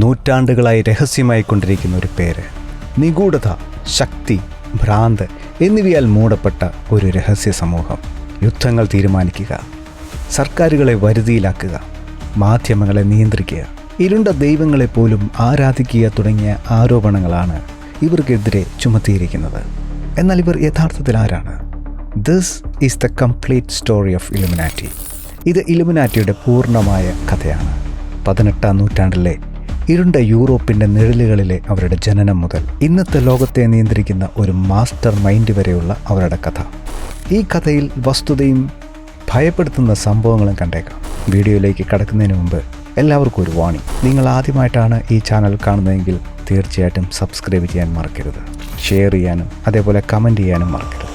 നൂറ്റാണ്ടുകളായി രഹസ്യമായി കൊണ്ടിരിക്കുന്ന ഒരു പേര്. നിഗൂഢത ശക്തി ഭ്രാന്ത് എന്നിവയാൽ മൂടപ്പെട്ട ഒരു രഹസ്യ സമൂഹം. യുദ്ധങ്ങൾ തീരുമാനിക്കുക സർക്കാരുകളെ വരുതിയിലാക്കുക മാധ്യമങ്ങളെ നിയന്ത്രിക്കുക ഇരുണ്ട ദൈവങ്ങളെ പോലും ആരാധിക്കുക തുടങ്ങിയ ആരോപണങ്ങളാണ് ഇവർക്കെതിരെ ചുമത്തിയിരിക്കുന്നത്. എന്നാൽ ഇവർ യഥാർത്ഥത്തിൽ ആരാണ്? This is the complete story of Illuminati ഇത് ഇലുമിനാറ്റിയുടെ പൂർണമായ കഥയാണ്. പതിനെട്ടാം നൂറ്റാണ്ടിലെ ഇരുണ്ട യൂറോപ്പിന്റെ നിഴലുകളിലെ അവരുടെ ജനനം മുതൽ ഇന്നത്തെ ലോകത്തെ നിയന്ത്രിക്കുന്ന ഒരു മാസ്റ്റർ മൈൻഡ് വരെയുള്ള അവരുടെ കഥ. ഈ കഥയിൽ വസ്തുതയും ഭയപ്പെടുത്തുന്ന സംഭവങ്ങളും കണ്ടേക്കാം. വീഡിയോയിലേക്ക് കടക്കുന്നതിന് മുമ്പ് എല്ലാവർക്കും ഒരു വാണി നിങ്ങൾ ആദ്യമായിട്ടാണ് ഈ ചാനൽ കാണുന്നതെങ്കിൽ തീർച്ചയായിട്ടും സബ്സ്ക്രൈബ് ചെയ്യാൻ മറക്കരുത്. ഷെയർ ചെയ്യാനും അതേപോലെ കമന്റ് ചെയ്യാനും മറക്കരുത്.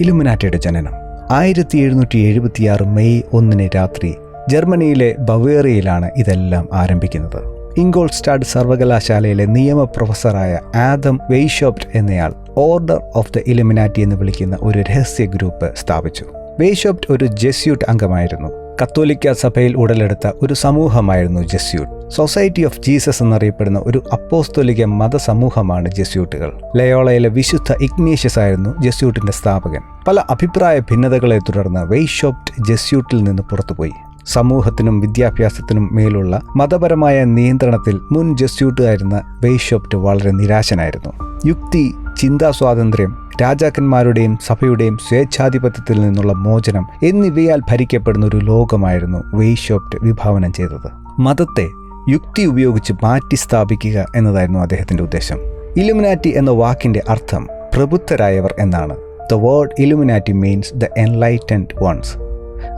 ഇലുമിനാറ്റയുടെ ജനനം. ആയിരത്തി എഴുന്നൂറ്റി എഴുപത്തിയാറ് മെയ് ഒന്നിന് രാത്രി ജർമ്മനിയിലെ ബവേറിയയിലാണ് ഇതെല്ലാം ആരംഭിക്കുന്നത്. ഇംഗോൾസ്റ്റാഡ് സർവകലാശാലയിലെ നിയമ പ്രൊഫസറായ ആദം വെയ്ഷോപ്റ്റ് എന്നയാൾ ഓർഡർ ഓഫ് ദ ഇലിമിനാറ്റി എന്ന് വിളിക്കുന്ന ഒരു രഹസ്യ ഗ്രൂപ്പ് സ്ഥാപിച്ചു. വെയ്ഷോപ്റ്റ് ഒരു ജെസ്യൂട്ട് അംഗമായിരുന്നു. കത്തോലിക്ക സഭയിൽ ഉടലെടുത്ത ഒരു സമൂഹമായിരുന്നു ജെസ്യൂട്ട്. സൊസൈറ്റി ഓഫ് ജീസസ് എന്നറിയപ്പെടുന്ന ഒരു അപ്പോസ്തോലിക മതസമൂഹമാണ് ജെസ്യൂട്ടുകൾ. ലയോളയിലെ വിശുദ്ധ ഇഗ്നേഷ്യസ് ആയിരുന്നു ജെസ്യൂട്ടിന്റെ സ്ഥാപകൻ. പല അഭിപ്രായ ഭിന്നതകളെ തുടർന്ന് വെയ്ഷോപ്റ്റ് ജെസ്യൂട്ടിൽ നിന്ന് പുറത്തുപോയി. സമൂഹത്തിനും വിദ്യാഭ്യാസത്തിനും മേലുള്ള മതപരമായ നിയന്ത്രണത്തിൽ മുൻ ജെസ്യൂട്ടായിരുന്ന വെയ്ഷോപ്റ്റ് വളരെ നിരാശനായിരുന്നു. യുക്തി ചിന്താ സ്വാതന്ത്ര്യം രാജാക്കന്മാരുടെയും സഭയുടെയും സ്വേച്ഛാധിപത്യത്തിൽ നിന്നുള്ള മോചനം എന്നിവയാൽ ഭരിക്കപ്പെടുന്ന ഒരു ലോകമായിരുന്നു വെയ്ഷോപ്റ്റ് വിഭാവനം ചെയ്തത്. മതത്തെ യുക്തി ഉപയോഗിച്ച് മാറ്റി സ്ഥാപിക്കുക എന്നതായിരുന്നു അദ്ദേഹത്തിന്റെ ഉദ്ദേശം. ഇലുമിനാറ്റി എന്ന വാക്കിന്റെ അർത്ഥം പ്രബുദ്ധരായവർ എന്നാണ്. The word Illuminati means the enlightened ones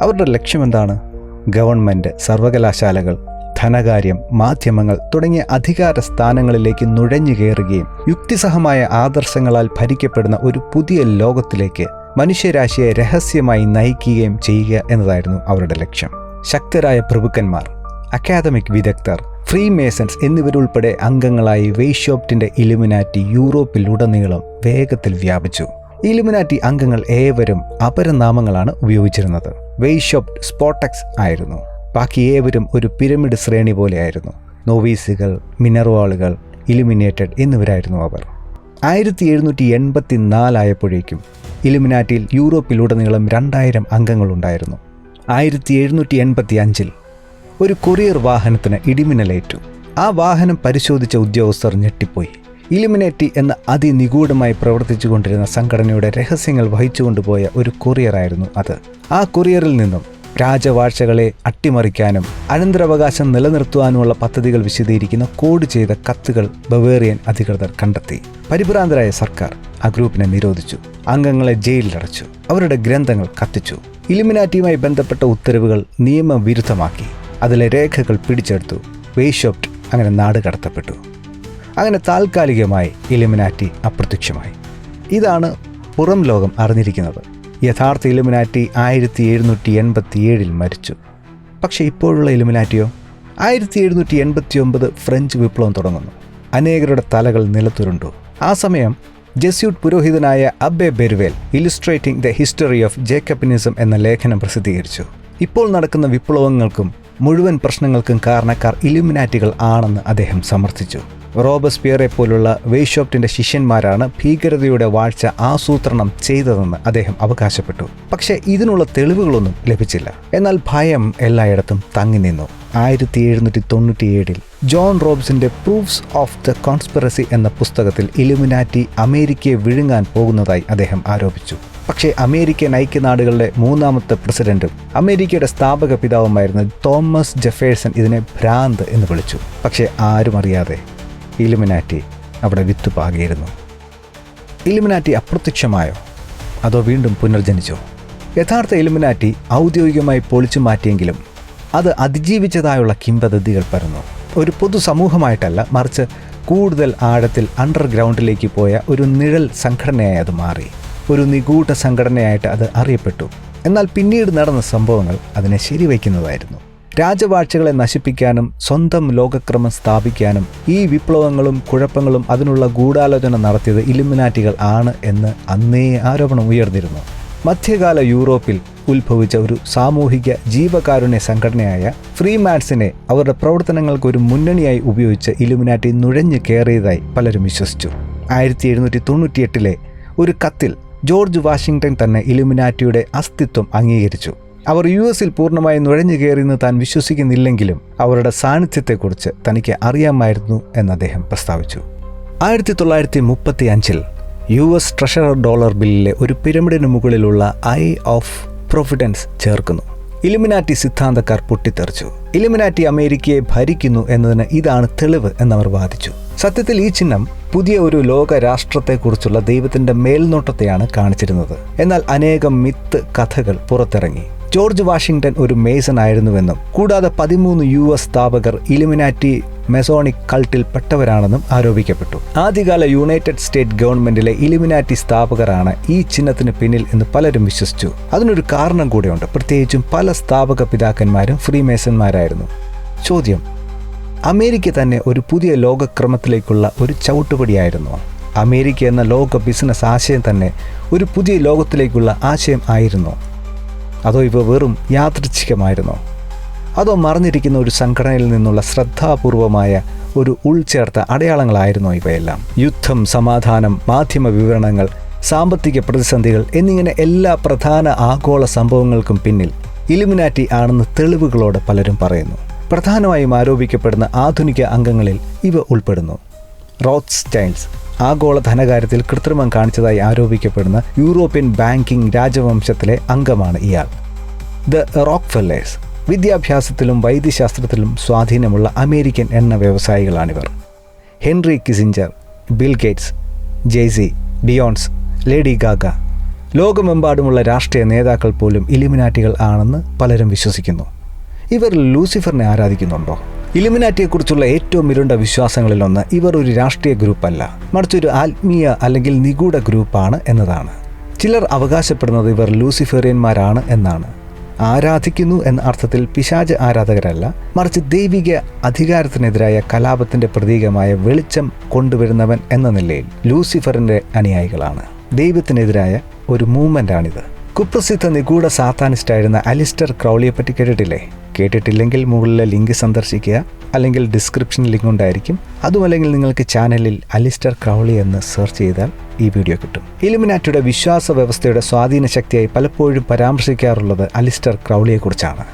അവരുടെ ലക്ഷ്യമെന്താണ്? ഗവൺമെന്റ് സർവകലാശാലകൾ ധനകാര്യം മാധ്യമങ്ങൾ തുടങ്ങിയ അധികാര സ്ഥാനങ്ങളിലേക്ക് നുഴഞ്ഞു കയറുകയും യുക്തിസഹമായ ആദർശങ്ങളാൽ ഭരിക്കപ്പെടുന്ന ഒരു പുതിയ ലോകത്തിലേക്ക് മനുഷ്യരാശിയെ രഹസ്യമായി നയിക്കുകയും ചെയ്യുക എന്നതായിരുന്നു അവരുടെ ലക്ഷ്യം. ശക്തരായ പ്രഭുക്കന്മാർ അക്കാദമിക് വിദഗ്ധർ ഫ്രീ മേസൺസ് എന്നിവരുൾപ്പെടെ അംഗങ്ങളായി വെയ്ഷോപ്റ്റിന്റെ ഇലുമിനാറ്റി യൂറോപ്പിലുടനീളം വേഗത്തിൽ വ്യാപിച്ചു. ഇലുമിനാറ്റി അംഗങ്ങൾ ഏവരും അപരനാമങ്ങളാണ് ഉപയോഗിച്ചിരുന്നത്. വെയ്ഷോപ്റ്റ് സ്പോട്ടക്സ് ആയിരുന്നു. ബാക്കി ഏവരും ഒരു പിരമിഡ് ശ്രേണി പോലെയായിരുന്നു. നോവീസുകൾ മിനർവാളുകൾ ഇലുമിനേറ്റഡ് എന്നിവരായിരുന്നു അവർ. ആയിരത്തി എഴുന്നൂറ്റി എൺപത്തി നാലായപ്പോഴേക്കും ഇലുമിനാറ്റിൽ യൂറോപ്പിലുടനീളം രണ്ടായിരം അംഗങ്ങളുണ്ടായിരുന്നു. ആയിരത്തി എഴുന്നൂറ്റി എൺപത്തി അഞ്ചിൽ ഒരു കൊറിയർ വാഹനത്തിന് ഇടിമിന്നലേറ്റു. ആ വാഹനം പരിശോധിച്ച ഉദ്യോഗസ്ഥർ ഞെട്ടിപ്പോയി. ഇലുമിനേറ്റി എന്ന അതിനിഗൂഢമായി പ്രവർത്തിച്ചു കൊണ്ടിരുന്ന സംഘടനയുടെ രഹസ്യങ്ങൾ വഹിച്ചുകൊണ്ടുപോയ ഒരു കൊറിയറായിരുന്നു അത്. ആ കൊറിയറിൽ നിന്നും രാജവാഴ്ചകളെ അട്ടിമറിക്കാനും അനന്തരാവകാശം നിലനിർത്തുവാനുമുള്ള പദ്ധതികൾ വിശദീകരിക്കുന്ന കോഡ് ചെയ്ത കത്തുകൾ ബവേറിയൻ അധികൃതർ കണ്ടെത്തി. പരിഭ്രാന്തരായ സർക്കാർ ആ ഗ്രൂപ്പിനെ നിരോധിച്ചു. അംഗങ്ങളെ ജയിലിലടച്ചു. അവരുടെ ഗ്രന്ഥങ്ങൾ കത്തിച്ചു. ഇലിമിനാറ്റിയുമായി ബന്ധപ്പെട്ട ഉത്തരവുകൾ നിയമവിരുദ്ധമാക്കി. അതിലെ രേഖകൾ പിടിച്ചെടുത്തു. വേഷോപ്റ്റ് അങ്ങനെ നാട് കടത്തപ്പെട്ടു. അങ്ങനെ താൽക്കാലികമായി ഇലിമിനാറ്റി അപ്രത്യക്ഷമായി. ഇതാണ് പുറം ലോകം അറിഞ്ഞിരിക്കുന്നത്. യഥാർത്ഥ ഇലുമിനാറ്റി ആയിരത്തി എഴുന്നൂറ്റി എൺപത്തി ഏഴിൽ മരിച്ചു. പക്ഷേ ഇപ്പോഴുള്ള ഇലുമിനാറ്റിയോ? ആയിരത്തി എഴുന്നൂറ്റി എൺപത്തി ഒമ്പത് ഫ്രഞ്ച് വിപ്ലവം തുടങ്ങുന്നു. അനേകരുടെ തലകൾ നിലത്തുരുണ്ടു. ആ സമയം ജെസ്യൂട്ട് പുരോഹിതനായ Abbe Barruel illustrating the history of Jacobinism എന്ന ലേഖനം പ്രസിദ്ധീകരിച്ചു. ഇപ്പോൾ നടക്കുന്ന വിപ്ലവങ്ങൾക്കും മുഴുവൻ പ്രശ്നങ്ങൾക്കും കാരണക്കാർ ഇലുമിനാറ്റികൾ ആണെന്ന് അദ്ദേഹം സമർത്ഥിച്ചു. റോബസ്പിയറെ പോലുള്ള വെയ്ഷോപ്റ്റിന്റെ ശിഷ്യന്മാരാണ് ഭീകരതയുടെ വാഴ്ച ആസൂത്രണം ചെയ്തതെന്ന് അദ്ദേഹം അവകാശപ്പെട്ടു. പക്ഷേ ഇതിനുള്ള തെളിവുകളൊന്നും ലഭിച്ചില്ല. എന്നാൽ ഭയം എല്ലായിടത്തും തങ്ങി നിന്നു. ആയിരത്തി എഴുന്നൂറ്റി തൊണ്ണൂറ്റിയേഴിൽ ജോൺ റോബ്സിന്റെ പ്രൂഫ്സ് ഓഫ് ദ കോൺസ്പിറസി എന്ന പുസ്തകത്തിൽ ഇലുമിനാറ്റി അമേരിക്കയെ വിഴുങ്ങാൻ പോകുന്നതായി അദ്ദേഹം ആരോപിച്ചു. പക്ഷേ അമേരിക്കൻ ഐക്യനാടുകളുടെ മൂന്നാമത്തെ പ്രസിഡന്റും അമേരിക്കയുടെ സ്ഥാപക പിതാവുമായിരുന്ന തോമസ് ജെഫേഴ്സൺ ഇതിനെ ഭ്രാന്ത് എന്ന് വിളിച്ചു. പക്ഷേ ആരും അറിയാതെ ഇലുമിനാറ്റി അവിടെ വിത്ത് പാകിയിരുന്നു. ഇലുമിനാറ്റി അപ്രത്യക്ഷമായോ? അതോ വീണ്ടും പുനർജനിച്ചോ? യഥാർത്ഥ ഇലുമിനാറ്റി ഔദ്യോഗികമായി പൊളിച്ചു മാറ്റിയെങ്കിലും അത് അതിജീവിച്ചതായുള്ള കിംവദന്തികൾ പരന്നു. ഒരു പൊതുസമൂഹമായിട്ടല്ല മറിച്ച് കൂടുതൽ ആഴത്തിൽ അണ്ടർഗ്രൗണ്ടിലേക്ക് പോയ ഒരു നിഴൽ സംഘടനയായി അത് മാറി. ഒരു നിഗൂഢ സംഘടനയായിട്ട് അത് അറിയപ്പെട്ടു. എന്നാൽ പിന്നീട് നടന്ന സംഭവങ്ങൾ അതിനെ ശരിവയ്ക്കുന്നതായിരുന്നു. രാജവാഴ്ചകളെ നശിപ്പിക്കാനും സ്വന്തം ലോകക്രമം സ്ഥാപിക്കാനും ഈ വിപ്ലവങ്ങളും കുഴപ്പങ്ങളും അതിനുള്ള ഗൂഢാലോചന നടത്തിയത് ഇലുമിനാറ്റികൾ ആണ് എന്ന് അന്നേ ആരോപണം ഉയർന്നിരുന്നു. മധ്യകാല യൂറോപ്പിൽ ഉത്ഭവിച്ച ഒരു സാമൂഹിക ജീവകാരുണ്യ സംഘടനയായ ഫ്രീമാൻസിനെ അവരുടെ പ്രവർത്തനങ്ങൾക്ക് ഒരു മുന്നണിയായി ഉപയോഗിച്ച് ഇലുമിനാറ്റി നുഴഞ്ഞു കയറിയതായി പലരും വിശ്വസിച്ചു. ആയിരത്തി എഴുന്നൂറ്റി തൊണ്ണൂറ്റിയെട്ടിലെ ഒരു കത്തിൽ ജോർജ് വാഷിംഗ്ടൺ തന്നെ ഇലുമിനാറ്റിയുടെ അസ്തിത്വം അംഗീകരിച്ചു. അവർ യു എസിൽ പൂർണമായി നുഴഞ്ഞു കയറിയെന്ന് താൻ വിശ്വസിക്കുന്നില്ലെങ്കിലും അവരുടെ സാന്നിധ്യത്തെക്കുറിച്ച് തനിക്ക് അറിയാമായിരുന്നു എന്ന് അദ്ദേഹം പ്രസ്താവിച്ചു. ആയിരത്തി തൊള്ളായിരത്തി മുപ്പത്തി അഞ്ചിൽ യു എസ് ട്രഷറർ ഡോളർ ബില്ലിലെ ഒരു പിരമിഡിന് മുകളിലുള്ള ഐ ഓഫ് പ്രൊഫിഡൻസ് ചേർക്കുന്നു. ഇലുമിനാറ്റി സിദ്ധാന്തക്കാർ പൊട്ടിത്തെറിച്ചു. ഇലിമിനാറ്റി അമേരിക്കയെ ഭരിക്കുന്നു എന്നതിന് ഇതാണ് തെളിവ് എന്നവർ വാദിച്ചു. സത്യത്തിൽ ഈ ചിഹ്നം പുതിയ ഒരു ലോക രാഷ്ട്രത്തെക്കുറിച്ചുള്ള ദൈവത്തിന്റെ മേൽനോട്ടത്തെയാണ് കാണിച്ചിരുന്നത്. എന്നാൽ അനേകം മിത്ത് കഥകൾ പുറത്തിറങ്ങി. ജോർജ് വാഷിംഗ്ടൺ ഒരു മേസൺ ആയിരുന്നുവെന്നും കൂടാതെ പതിമൂന്ന് യു എസ് സ്ഥാപകർ ഇലുമിനാറ്റി മെസോണിക് കൾട്ടിൽ പെട്ടവരാണെന്നും ആരോപിക്കപ്പെട്ടു. ആദ്യകാല യുണൈറ്റഡ് സ്റ്റേറ്റ് ഗവൺമെന്റിലെ ഇലുമിനാറ്റി സ്ഥാപകരാണ് ഈ ചിഹ്നത്തിന് പിന്നിൽ എന്ന് പലരും വിശ്വസിച്ചു. അതിനൊരു കാരണം കൂടെയുണ്ട്. പ്രത്യേകിച്ചും പല സ്ഥാപക പിതാക്കന്മാരും ഫ്രീമേസന്മാരായിരുന്നു. ചോദ്യം അമേരിക്ക തന്നെ ഒരു പുതിയ ലോകക്രമത്തിലേക്കുള്ള ഒരു ചവിട്ടുപടിയായിരുന്നു. അമേരിക്ക എന്ന ലോക ബിസിനസ് ആശയം തന്നെ ഒരു പുതിയ ലോകത്തിലേക്കുള്ള ആശയം ആയിരുന്നു. അതോ ഇവ വെറും യാദൃച്ഛികമായിരുന്നോ? അതോ മറഞ്ഞിരിക്കുന്ന ഒരു സംഘടനയിൽ നിന്നുള്ള ശ്രദ്ധാപൂർവമായ ഒരു ഉൾച്ചേർത്ത അടയാളങ്ങളായിരുന്നോ ഇവയെല്ലാം? യുദ്ധം സമാധാനം മാധ്യമ വിവരണങ്ങൾ സാമ്പത്തിക പ്രതിസന്ധികൾ എന്നിങ്ങനെ എല്ലാ പ്രധാന ആഗോള സംഭവങ്ങൾക്കും പിന്നിൽ ഇലുമിനാറ്റി ആണെന്ന് തെളിവുകളോട് പലരും പറയുന്നു. പ്രധാനമായും ആരോപിക്കപ്പെടുന്ന ആധുനിക അംഗങ്ങളിൽ ഇവ ഉൾപ്പെടുന്നു. റോത്ത് സ്റ്റൈൻസ് ആഗോള ധനകാര്യത്തിൽ കൃത്രിമം കാണിച്ചതായി ആരോപിക്കപ്പെടുന്ന യൂറോപ്യൻ ബാങ്കിംഗ് രാജവംശത്തിലെ അംഗമാണ് ഇയാൾ. ദ റോക്ക് ഫെല്ലേഴ്സ് വിദ്യാഭ്യാസത്തിലും വൈദ്യശാസ്ത്രത്തിലും സ്വാധീനമുള്ള അമേരിക്കൻ എണ്ണ വ്യവസായികളാണിവർ. Henry Kissinger Bill Gates Jay Z Beyonce Lady Gaga. ലോകമെമ്പാടുമുള്ള രാഷ്ട്രീയ നേതാക്കൾ പോലും ഇലിമിനാറ്റികൾ ആണെന്ന് പലരും വിശ്വസിക്കുന്നു. ഇവർ ലൂസിഫറിനെ ആരാധിക്കുന്നുണ്ടോ? ഇലുമിനാറ്റിയെക്കുറിച്ചുള്ള ഏറ്റവും ഇരുണ്ട വിശ്വാസങ്ങളിലൊന്ന് ഇവർ ഒരു രാഷ്ട്രീയ ഗ്രൂപ്പല്ല. മറിച്ചൊരു ആത്മീയ അല്ലെങ്കിൽ നിഗൂഢ ഗ്രൂപ്പാണ് എന്നതാണ്. ചിലർ അവകാശപ്പെടുന്നത് ഇവർ ലൂസിഫേറിയന്മാരാണ് എന്നാണ്. ആരാധിക്കുന്നു എന്ന അർത്ഥത്തിൽ പിശാജ് ആരാധകരല്ല. മറിച്ച് ദൈവിക അധികാരത്തിനെതിരായ കലാപത്തിന്റെ പ്രതീകമായ വെളിച്ചം കൊണ്ടുവരുന്നവൻ എന്ന നിലയിൽ ലൂസിഫറിന്റെ അനുയായികളാണ്. ദൈവത്തിനെതിരായ ഒരു മൂവ്മെന്റാണിത് കുപ്രസിദ്ധ നിഗൂഢ സാത്താനിസ്റ്റായിരുന്ന അലിസ്റ്റർ ക്രൗളിയെപ്പറ്റി കേട്ടിട്ടില്ലേ? കേട്ടിട്ടില്ലെങ്കിൽ മുകളിലെ ലിങ്ക് സന്ദർശിക്കുക. അല്ലെങ്കിൽ ഡിസ്ക്രിപ്ഷൻ ലിങ്ക് ഉണ്ടായിരിക്കും. അതുമല്ലെങ്കിൽ നിങ്ങൾക്ക് ചാനലിൽ അലിസ്റ്റർ ക്രൗളി എന്ന് സെർച്ച് ചെയ്താൽ ഈ വീഡിയോ കിട്ടും. ഇലുമിനാറ്റിയുടെ വിശ്വാസ വ്യവസ്ഥയുടെ സ്വാധീന ശക്തിയായി പലപ്പോഴും പരാമർശിക്കാറുള്ളത് അലിസ്റ്റർ ക്രൗളിയെക്കുറിച്ചാണ്.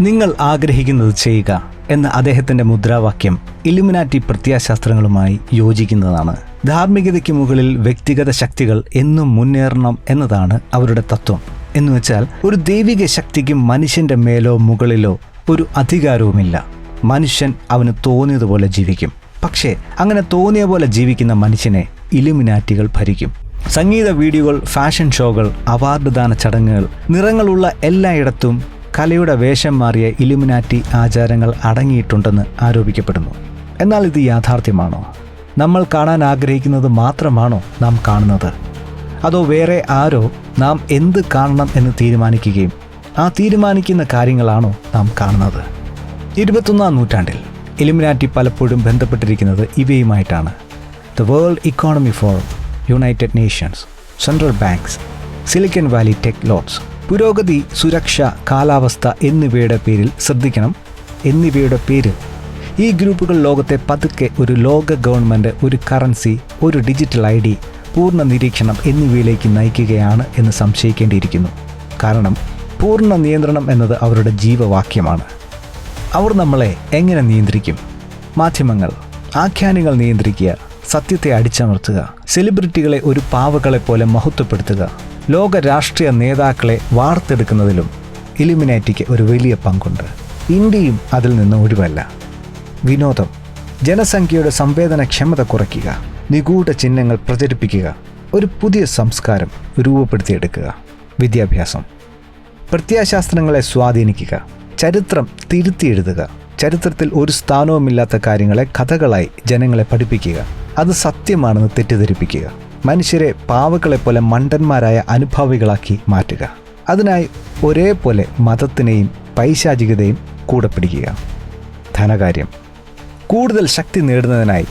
നിങ്ങൾ ആഗ്രഹിക്കുന്നത് ചെയ്യുക എന്ന അദ്ദേഹത്തിന്റെ മുദ്രാവാക്യം ഇലുമിനാറ്റി പ്രത്യാശാസ്ത്രങ്ങളുമായി യോജിക്കുന്നതാണ്. ധാർമ്മികതയ്ക്ക് മുകളിൽ വ്യക്തിഗത ശക്തികൾ എന്നും മുന്നേറണം എന്നതാണ് അവരുടെ തത്വം. എന്നുവെച്ചാൽ ഒരു ദൈവിക ശക്തിക്കും മനുഷ്യന്റെ മേലോ മുകളിലോ ഒരു അധികാരവുമില്ല. മനുഷ്യൻ അവന് തോന്നിയതുപോലെ ജീവിക്കും. പക്ഷേ അങ്ങനെ തോന്നിയ പോലെ ജീവിക്കുന്ന മനുഷ്യനെ ഇലുമിനാറ്റികൾ ഭരിക്കും. സംഗീത വീഡിയോകൾ ഫാഷൻ ഷോകൾ അവാർഡ് ദാന ചടങ്ങുകൾ നിറങ്ങളുള്ള എല്ലായിടത്തും കലയുടെ വേഷം മാറിയ ഇലുമിനാറ്റി ആചാരങ്ങൾ അടങ്ങിയിട്ടുണ്ടെന്ന് ആരോപിക്കപ്പെടുന്നു. എന്നാൽ ഇത് യാഥാർത്ഥ്യമാണോ? നമ്മൾ കാണാൻ ആഗ്രഹിക്കുന്നത് മാത്രമാണോ നാം കാണുന്നത്? അതോ വേറെ ആരോ നാം എന്ത് കാണണം എന്ന് തീരുമാനിക്കുകയും ആ തീരുമാനിക്കുന്ന കാര്യങ്ങളാണോ നാം കാണുന്നത്? ഇരുപത്തൊന്നാം നൂറ്റാണ്ടിൽ എലിമിനാറ്റി പലപ്പോഴും ബന്ധപ്പെട്ടിരിക്കുന്നത് ഇവയുമായിട്ടാണ്. The World Economy Forum United Nations central banks Silicon Valley tech lords പുരോഗതി സുരക്ഷ കാലാവസ്ഥ എന്നിവയുടെ പേരിൽ ശ്രദ്ധിക്കണം. എന്നിവയുടെ പേര് ഈ ഗ്രൂപ്പുകൾ ലോകത്തെ പതുക്കെ ഒരു ലോക ഗവൺമെന്റ് ഒരു കറൻസി ഒരു ഡിജിറ്റൽ ഐ പൂർണ നിരീക്ഷണം എന്നിവയിലേക്ക് നയിക്കുകയാണ് എന്ന് സംശയിക്കേണ്ടിയിരിക്കുന്നു. കാരണം പൂർണ നിയന്ത്രണം എന്നത് അവരുടെ ജീവവാക്യമാണ്. അവർ നമ്മളെ എങ്ങനെ നിയന്ത്രിക്കും? മാധ്യമങ്ങൾ ആഖ്യാനങ്ങൾ നിയന്ത്രിക്കുക സത്യത്തെ അടിച്ചമർത്തുക സെലിബ്രിറ്റികളെ ഒരു പാവകളെ പോലെ മഹത്വപ്പെടുത്തുക ലോക രാഷ്ട്രീയ നേതാക്കളെ വാർത്തെടുക്കുന്നതിലും ഇലിമിനാറ്റിക്ക് ഒരു വലിയ പങ്കുണ്ട്. ഇന്ത്യയും അതിൽ നിന്ന് ഒഴിവല്ല. വിനോദം ജനസംഖ്യയുടെ സംവേദനക്ഷമത കുറയ്ക്കുക. നിഗൂഢ ചിഹ്നങ്ങൾ പ്രചരിപ്പിക്കുക ഒരു പുതിയ സംസ്കാരം രൂപപ്പെടുത്തിയെടുക്കുക. വിദ്യാഭ്യാസം. പ്രത്യാശാസ്ത്രങ്ങളെ സ്വാധീനിക്കുക. ചരിത്രം തിരുത്തിയെഴുതുക. ചരിത്രത്തിൽ ഒരു സ്ഥാനവുമില്ലാത്ത കാര്യങ്ങളെ കഥകളായി ജനങ്ങളെ പഠിപ്പിക്കുക. അത് സത്യമാണെന്ന് തെറ്റിദ്ധരിപ്പിക്കുക. മനുഷ്യരെ പാവകളെപ്പോലെ മണ്ടന്മാരായ അനുഭാവികളാക്കി മാറ്റുക. അതിനായി ഒരേപോലെ മതത്തിനെയും പൈശാചികതയും കൂടെ പിടിക്കുക. ധനകാര്യം. കൂടുതൽ ശക്തി നേടുന്നതിനായി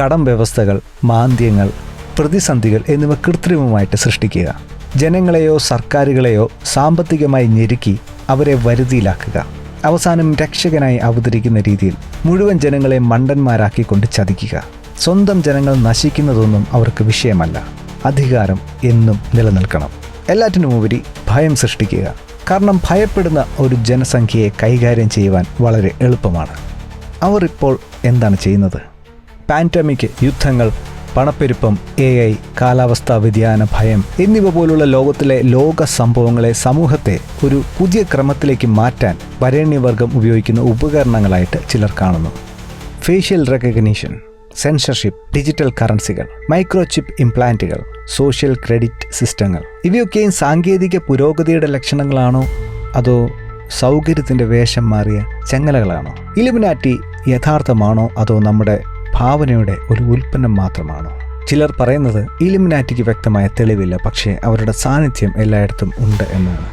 കടം വ്യവസ്ഥകൾ മാന്ദ്യങ്ങൾ പ്രതിസന്ധികൾ എന്നിവ കൃത്രിമമായിട്ട് സൃഷ്ടിക്കുക. ജനങ്ങളെയോ സർക്കാരുകളെയോ സാമ്പത്തികമായി ഞെരുക്കി അവരെ വരുതിയിലാക്കുക. അവസാനം രക്ഷകനായി അവതരിക്കുന്ന രീതിയിൽ മുഴുവൻ ജനങ്ങളെ മണ്ടന്മാരാക്കിക്കൊണ്ട് ചതിക്കുക. സ്വന്തം ജനങ്ങൾ നശിക്കുന്നതൊന്നും അവർക്ക് വിഷയമല്ല. അധികാരം എന്നും നിലനിൽക്കണം. എല്ലാറ്റിനുമുപരി ഭയം സൃഷ്ടിക്കുക. കാരണം ഭയപ്പെടുന്ന ഒരു ജനസംഖ്യയെ കൈകാര്യം ചെയ്യുവാൻ വളരെ എളുപ്പമാണ്. അവർ ഇപ്പോൾ എന്താണ് ചെയ്യുന്നത്? പാൻഡമിക് യുദ്ധങ്ങൾ പണപ്പെരുപ്പം എ ഐ കാലാവസ്ഥാ വ്യതിയാന ഭയം എന്നിവ പോലുള്ള ലോകത്തിലെ ലോക സംഭവങ്ങളെ സമൂഹത്തെ ഒരു പുതിയ ക്രമത്തിലേക്ക് മാറ്റാൻ വരേണ്യവർഗം ഉപയോഗിക്കുന്ന ഉപകരണങ്ങളായിട്ട് ചിലർ കാണുന്നു. ഫേഷ്യൽ റെക്കഗ്നീഷൻ സെൻസർഷിപ്പ് ഡിജിറ്റൽ കറൻസികൾ മൈക്രോചിപ്പ് ഇംപ്ലാന്റുകൾ സോഷ്യൽ ക്രെഡിറ്റ് സിസ്റ്റങ്ങൾ ഇവയൊക്കെയും സാങ്കേതിക പുരോഗതിയുടെ ലക്ഷണങ്ങളാണോ? അതോ സൗകര്യത്തിന്റെ വേഷം മാറിയ ചങ്ങലകളാണോ? ഇലിമിനാറ്റി യഥാർത്ഥമാണോ അതോ നമ്മുടെ ഭാവനയുടെ ഒരു ഉൽപ്പന്നം മാത്രമാണോ? ചിലർ പറയുന്നത് ഇലിമിനാറ്റിക്ക് വ്യക്തമായ തെളിവില്ല പക്ഷേ അവരുടെ സാന്നിധ്യം എല്ലായിടത്തും ഉണ്ട് എന്നാണ്.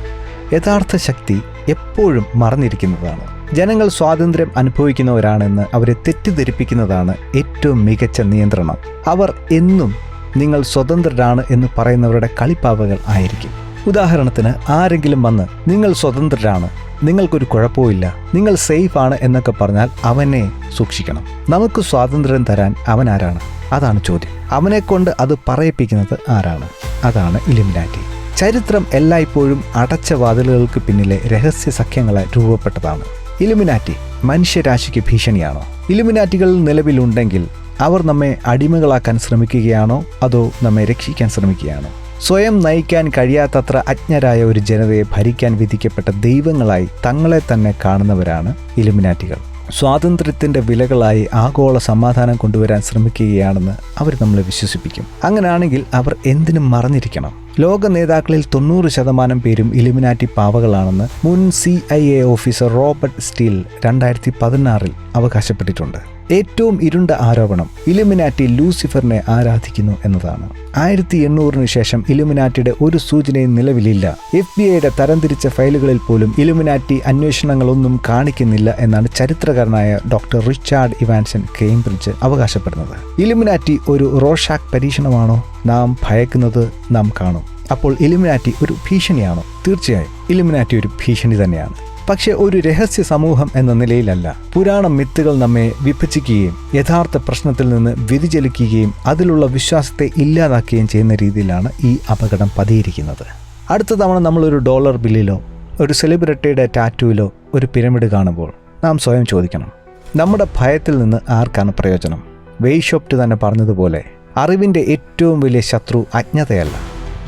യഥാർത്ഥ ശക്തി എപ്പോഴും മറന്നിരിക്കുന്നതാണ് ജനങ്ങൾ സ്വാതന്ത്ര്യം അനുഭവിക്കുന്നവരാണെന്ന് അവരെ തെറ്റിദ്ധരിപ്പിക്കുന്നതാണ് ഏറ്റവും മികച്ച നിയന്ത്രണം. അവർ എന്നും നിങ്ങൾ സ്വതന്ത്രരാണ് എന്ന് പറയുന്നവരുടെ കളിപ്പാവകൾ ആയിരിക്കും. ഉദാഹരണത്തിന് ആരെങ്കിലും വന്ന് നിങ്ങൾ സ്വതന്ത്രരാണ് നിങ്ങൾക്കൊരു കുഴപ്പമില്ല നിങ്ങൾ സേഫ് ആണ് എന്നൊക്കെ പറഞ്ഞാൽ അവനെ സൂക്ഷിക്കണം. നമുക്ക് സ്വാതന്ത്ര്യം തരാൻ അവൻ ആരാണ് അതാണ് ചോദ്യം. അവനെ കൊണ്ട് അത് പറയിപ്പിക്കുന്നത് ആരാണ്? അതാണ് ഇലിമിനാറ്റി. ചരിത്രം എല്ലായ്പ്പോഴും അടച്ച വാതിലുകൾക്ക് പിന്നിലെ രഹസ്യ സഖ്യങ്ങളെ രൂപപ്പെട്ടതാണ്. ഇലുമിനാറ്റി മനുഷ്യരാശിക്ക് ഭീഷണിയാണോ? ഇലുമിനാറ്റികൾ നിലവിലുണ്ടെങ്കിൽ അവർ നമ്മെ അടിമകളാക്കാൻ ശ്രമിക്കുകയാണോ? അതോ നമ്മെ രക്ഷിക്കാൻ ശ്രമിക്കുകയാണോ? സ്വയം നയിക്കാൻ കഴിയാത്തത്ര അജ്ഞരായ ഒരു ജനതയെ ഭരിക്കാൻ വിധിക്കപ്പെട്ട ദൈവങ്ങളായി തങ്ങളെ തന്നെ കാണുന്നവരാണ് ഇലുമിനാറ്റികൾ. സ്വാതന്ത്ര്യത്തിന്റെ വിലകളായി ആഗോള സമാധാനം കൊണ്ടുവരാൻ ശ്രമിക്കുകയാണെന്ന് അവർ നമ്മളെ വിശ്വസിപ്പിക്കും. അങ്ങനെയാണെങ്കിൽ അവർ എന്തിനും മറഞ്ഞിരിക്കണം. ലോക നേതാക്കളിൽ തൊണ്ണൂറ് ശതമാനം പേരും ഇലുമിനാറ്റി പാവകളാണെന്ന് മുൻ C I A officer Robert Steele രണ്ടായിരത്തി പതിനാറിൽ അവകാശപ്പെട്ടിട്ടുണ്ട്. ഏറ്റവും ഇരുണ്ട ആരോപണം ഇലുമിനാറ്റി ലൂസിഫറിനെ ആരാധിക്കുന്നു എന്നതാണ്. ആയിരത്തി എണ്ണൂറിന് ശേഷം ഇലുമിനാറ്റിയുടെ ഒരു സൂചനയും നിലവിലില്ല. എഫ് ബി ഐയുടെ തരംതിരിച്ച ഫയലുകളിൽ പോലും ഇലുമിനാറ്റി അന്വേഷണങ്ങളൊന്നും കാണിക്കുന്നില്ല എന്നാണ് ചരിത്രകാരനായ ഡോക്ടർ റിച്ചാർഡ് ഇവാൻസൺ കേംബ്രിഡ്ജ് അവകാശപ്പെടുന്നത്. ഇലുമിനാറ്റി ഒരു റോഷാക് പരീക്ഷണമാണോ? നാം ഭയക്കുന്നത് നാം കാണും. അപ്പോൾ ഇലുമിനാറ്റി ഒരു ഭീഷണിയാണോ? തീർച്ചയായും ഇലുമിനാറ്റി ഒരു ഭീഷണി തന്നെയാണ്. പക്ഷെ ഒരു രഹസ്യ സമൂഹം എന്ന നിലയിലല്ല. പുരാണ മിത്തുകൾ നമ്മെ വിഭജിക്കുകയും യഥാർത്ഥ പ്രശ്നത്തിൽ നിന്ന് വ്യതിചലിക്കുകയും അതിലുള്ള വിശ്വാസത്തെ ഇല്ലാതാക്കുകയും ചെയ്യുന്ന രീതിയിലാണ് ഈ അപകടം പതിയിരിക്കുന്നത്. അടുത്ത തവണ നമ്മളൊരു ഡോളർ ബില്ലിലോ ഒരു സെലിബ്രിറ്റിയുടെ ടാറ്റുവിലോ ഒരു പിരമിഡ് കാണുമ്പോൾ നാം സ്വയം ചോദിക്കണം നമ്മുടെ ഭയത്തിൽ നിന്ന് ആർക്കാണ് പ്രയോജനം? വെയ്ഷോപ്റ്റ് തന്നെ പറഞ്ഞതുപോലെ അറിവിന്റെ ഏറ്റവും വലിയ ശത്രു അജ്ഞതയല്ല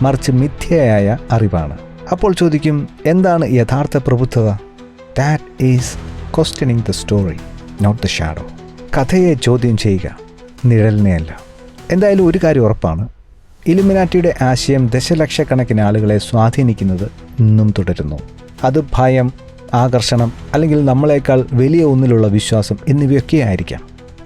മറിച്ച് മിഥ്യയായ അറിവാണ്. അപ്പോൾ ചോദിക്കും എന്താണ് യഥാർത്ഥ പ്രബുദ്ധത? That is questioning the story not the shadow കഥയെ ചോദ്യം ചെയ്യുക നിഴലിനെയല്ല എന്തായാലും ഒരു കാര്യം ഉറപ്പാണ്. ഇലുമിനാറ്റിയുടെ ആശയം ദശലക്ഷക്കണക്കിന് ആളുകളെ സ്വാധീനിക്കുന്നത് ഇന്നും തുടരുന്നു. അത് ഭയം ആകർഷണം അല്ലെങ്കിൽ നമ്മളെക്കാൾ വലിയ ഒന്നിലുള്ള വിശ്വാസം എന്നിവയൊക്കെ ആയിരിക്കാം.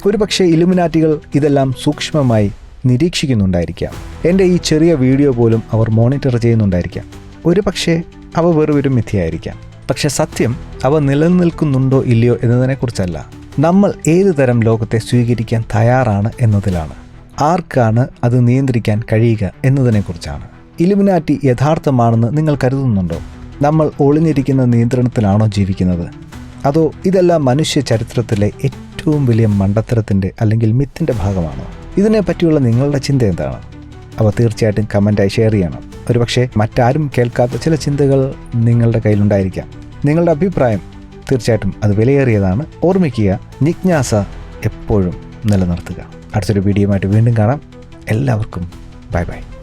ഒരുപക്ഷെ ഇലുമിനാറ്റികൾ ഇതെല്ലാം സൂക്ഷ്മമായി നിരീക്ഷിക്കുന്നുണ്ടായിരിക്കാം. എന്റെ ഈ ചെറിയ വീഡിയോ പോലും അവർ മോണിറ്റർ ചെയ്യുന്നുണ്ടായിരിക്കാം. ഒരു പക്ഷേ അവ വെറും മിഥ്യയായിരിക്കാം. പക്ഷെ സത്യം അവ നിലനിൽക്കുന്നുണ്ടോ ഇല്ലയോ എന്നതിനെക്കുറിച്ചല്ല. നമ്മൾ ഏത് തരം ലോകത്തെ സ്വീകരിക്കാൻ തയ്യാറാണ് എന്നതിലാണ്. ആർക്കാണ് അത് നിയന്ത്രിക്കാൻ കഴിയുക എന്നതിനെക്കുറിച്ചാണ്. ഇലുമിനാറ്റി യഥാർത്ഥമാണെന്ന് നിങ്ങൾ കരുതുന്നുണ്ടോ? നമ്മൾ ഒളിഞ്ഞിരിക്കുന്ന നിയന്ത്രണത്തിലാണോ ജീവിക്കുന്നത്? അതോ ഇതെല്ലാം മനുഷ്യ ചരിത്രത്തിലെ ഏറ്റവും വലിയ മണ്ടത്തരത്തിന്റെ അല്ലെങ്കിൽ മിത്തിന്റെ ഭാഗമാണോ? ഇതിനെപ്പറ്റിയുള്ള നിങ്ങളുടെ ചിന്ത എന്താണ്? അവ തീർച്ചയായിട്ടും കമന്റായി ഷെയർ ചെയ്യണം. ഒരുപക്ഷെ മറ്റാരും കേൾക്കാത്ത ചില ചിന്തകൾ നിങ്ങളുടെ കയ്യിലുണ്ടായിരിക്കാം. നിങ്ങളുടെ അഭിപ്രായം തീർച്ചയായിട്ടും അത് വിലയേറിയതാണ്. ഓർമ്മിക്കുക ജിജ്ഞാസ എപ്പോഴും നിലനിർത്തുക. അടുത്തൊരു വീഡിയോയുമായിട്ട് വീണ്ടും കാണാം. എല്ലാവർക്കും ബൈ ബൈ